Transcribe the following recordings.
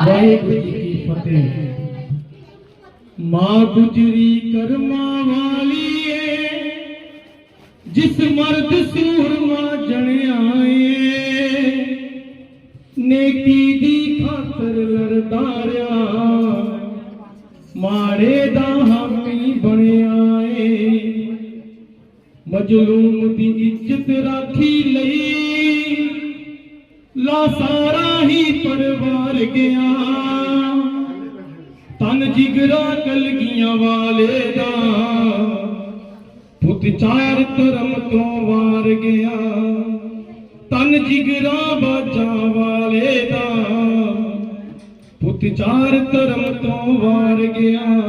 ਵਾਹਿਗੁਰੂ ਜੀ ਕੀ ਫਤਿਹ। ਮਾਂ ਗੁਜਰੀ ਕਰਮਾਂ ਵਾਲੀ ਏ ਜਿਸ ਮਰਦ ਸੂਰਮਾ ਜਣਿਆ ਏ ਨੇਕੀ ਦੀ ਖਾਤਰ ਲੜਦਾ ਰਿਆ ਮਾੜੇ ਦਾ ਹਾਮੀ ਬਣਿਆ ਏ ਮਜਲੂਮ ਦੀ ਇੱਜ਼ਤ ਰਾਖੀ ਲਈ ਲਾ ਸਾਰਾ ਹੀ ਪਰਵਾਰ ਗਿਆ। ਤਨ ਜਿਗਰਾ ਕਲਗੀਆਂ ਵਾਲੇ ਦਾ। ਪੁੱਤ ਚਾਰ ਧਰਮ ਤੋਂ ਵਾਰ ਗਿਆ। ਤਨ ਜਿਗਰਾ ਬਾਜਾਂ ਵਾਲੇ ਦਾ। ਪੁੱਤ ਚਾਰ ਧਰਮ ਤੋਂ ਵਾਰ ਗਿਆ।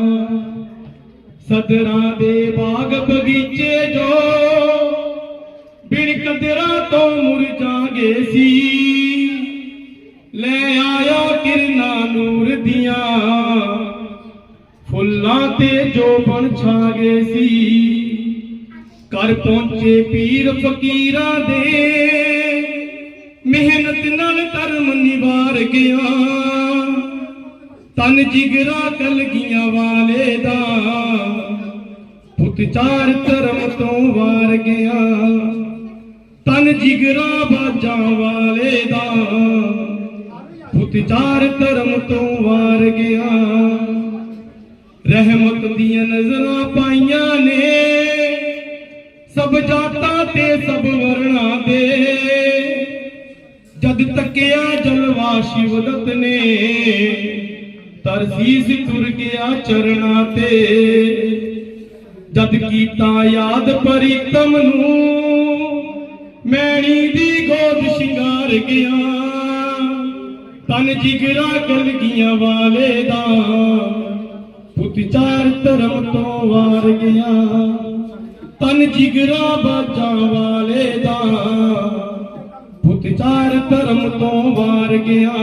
ਸਦਰਾਂ ਦੇ ਬਾਗ ਬਗੀਚੇ ਜੋ ਬਿਨ ਕਦਰਾਂ ਤੋਂ ਮੁਰਝਾ ਗਏ ਸੀ। ਕਿਰਨਾ ਨੂਰ ਦੀਆਂ ਫੁੱਲਾਂ ਤੇ ਜੋ ਬਣ ਛਾ ਗਏ ਸੀ। ਕਰ ਪਹੁੰਚੇ ਪੀਰ ਫਕੀਰਾਂ ਦੇ। ਮਿਹਨਤ ਨਾਲ ਧਰਮ ਨਿਵਾਰ ਗਿਆ। ਤਨ ਜਿਗਰਾ ਕਲਗੀਆਂ ਵਾਲੇ ਦਾ। ਪੁੱਤ ਚਾਰ ਧਰਮ ਤੋਂ ਵਾਰ ਗਿਆ। ਤਨ ਜਿਗਰਾ ਬਾਜਾਂ ਵਾਲੇ ਦਾ। ਪੁੱਤ ਚਾਰ ਧਰਮ ਤੋਂ ਵਾਰ ਗਿਆ। ਰਹਿਮਤ ਦੀਆਂ ਨਜ਼ਰਾਂ ਪਾਈਆਂ ਨੇ। ਸਭ ਜਾਤਾਂ ਤੇ ਸਭ ਵਰਣਾਂ ਦੇ ਜਦ ਤੱਕਿਆ ਜਲਵਾ ਸ਼ਿਵਦਤ ਨੇ। ਤਰਸੀਸ ਤੁਰ ਗਿਆ ਚਰਣਾ ਤੇ। ਜਦ ਕੀਤਾ ਯਾਦ ਪ੍ਰੀਤਮ ਨੂੰ, ਮੈਣੀ ਦੀ ਗੋਦ ਸ਼ਿੰਗਾਰ ਗਿਆ। ਤਨ ਜਿਗਰਾ ਕਲਗੀਆਂ ਵਾਲੇ ਦਾ। ਪੁੱਤ ਚਾਰ ਧਰਮ ਤੋਂ ਵਾਰ ਗਿਆ। ਤਨ ਜਿਗਰਾ ਬਾਜਾਂ ਵਾਲੇ ਦਾ। ਪੁੱਤ ਚਾਰ ਧਰਮ ਤੋਂ ਵਾਰ ਗਿਆ।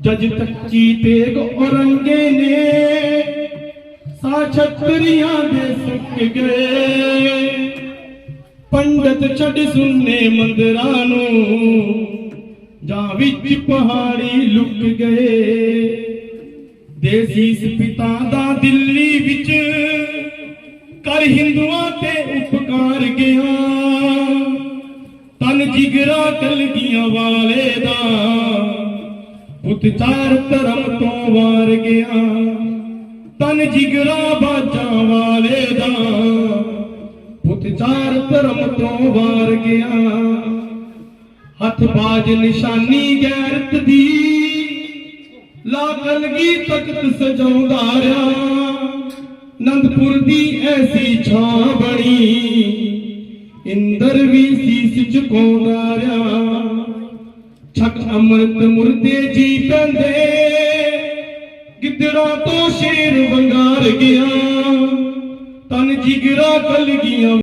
ਜਜ ਤੱਕੀ ਤੇਗ ਔਰੰਗੇ ਨੇ ਸਾ ਛਤਰੀਆਂ ਦੇ ਸੁੱਕ ਗਏ ਪੰਡਤ ਛੱਡ ਸੁੰਨੇ ਮੰਦਰਾਂ ਨੂੰ। ਜਾਂ ਵਿੱਚ ਪਹਾੜੀ ਲੁੱਕ ਗਏ। ਦੇਸੀ ਪਿਤਾ ਦਾ ਦਿੱਲੀ ਵਿੱਚ ਕਰ ਹਿੰਦੂਆਂ ਤੇ ਉਪਕਾਰ ਗਿਆ। ਤਨ ਜਿਗਰਾ ਕਲਗੀਆਂ ਵਾਲੇ ਦਾ ਪੁੱਤ ਚਾਰ ਧਰਮ ਤੋਂ ਵਾਰ ਗਿਆ। ਤਨ ਜਿਗਰਾ ਬਾਜਾਂ ਵਾਲੇ ਦਾ ਪੁੱਤ ਚਾਰ ਧਰਮ ਤੋਂ ਵਾਰ ਗਿਆ। ਹੱਥ ਬਾਜ ਨਿਸ਼ਾਨੀ ਗੈਰਤ ਦੀ। ਲਾ ਕਲਗੀ ਤਖਤ ਸਜਾਉਂਦਾ ਰਿਆ ਨੰਦਪੁਰ ਦੀ ਐਸੀ ਛਾਂ ਬਣੀ। ਇੰਦਰ ਵੀ ਸੀਸ ਝੁਕਾਉਂਦਾ ਰਿਆ ਛਕ ਅੰਮ੍ਰਿਤ ਮੁਰਦੇ ਜੀ ਪੈਂਦੇ। ਗਿੱਦੜਾਂ ਤੋਂ ਸ਼ੇਰ ਵੰਗਾਰ ਗਿਆ। ਤਨ ਜਿਗਰਾ ਕਲਗੀਆਂ